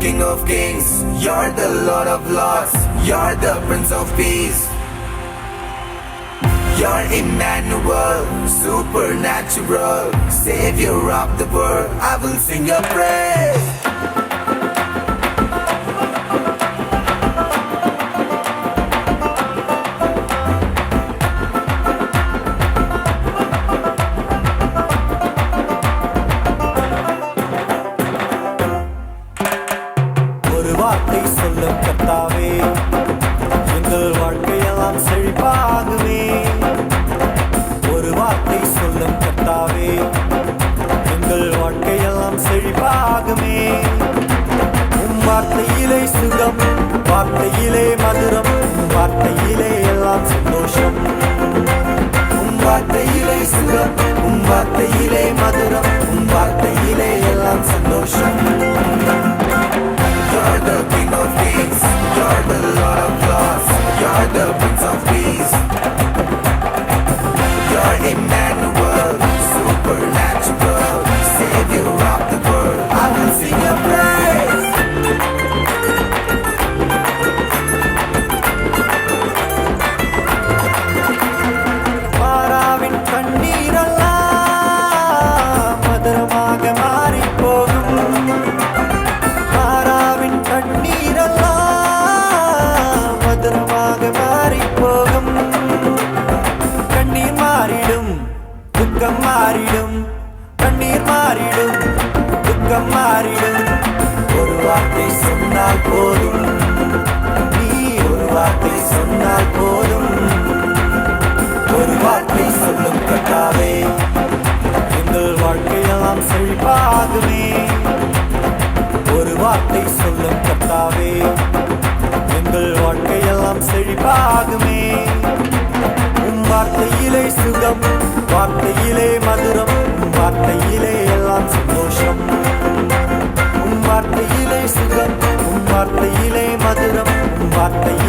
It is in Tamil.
King of kings, you're the Lord of lords, you're the Prince of Peace. You're Emmanuel, supernatural, Savior of the world. I will sing your praise. சொல்லும் கர்த்தாவே எங்கள் வாழ்க்கையெல்லாம் செழிப்பாகுமே. ஒரு வார்த்தை சொல்லும் கத்தாவே. எங்கள் வாழ்க்கையெல்லாம் செழிப்பாகுமே. உம் வார்த்தையிலே சுகம் வார்த்தையிலே மதுரம் வார்த்தையிலே எல்லாம் சந்தோஷம். உம் வார்த்தையிலே சுகம் உம் வார்த்தையிலே மதுரம் உம் வார்த்தையிலே எல்லாம் சந்தோஷம். மாறிடும் ஒரு வார்த்தை சொன்னால் போதும். நீ ஒரு வார்த்தை சொன்னால் போதும். ஒரு வார்த்தை சொல்லும் கட்டாவே. எங்கள் வாழ்க்கையெல்லாம் செழிப்பாகுமே. ஒரு வார்த்தை சொல்லும் கட்டாவே. எங்கள் வாழ்க்கையெல்லாம் செழிப்பாகுமே. உம் வார்த்தையிலே சுகம் வார்த்தையிலே மதுரம் வார்த்தையிலே சுகம். உன் வார்த்தையிலே மதுரம் உன் வார்த்தையில்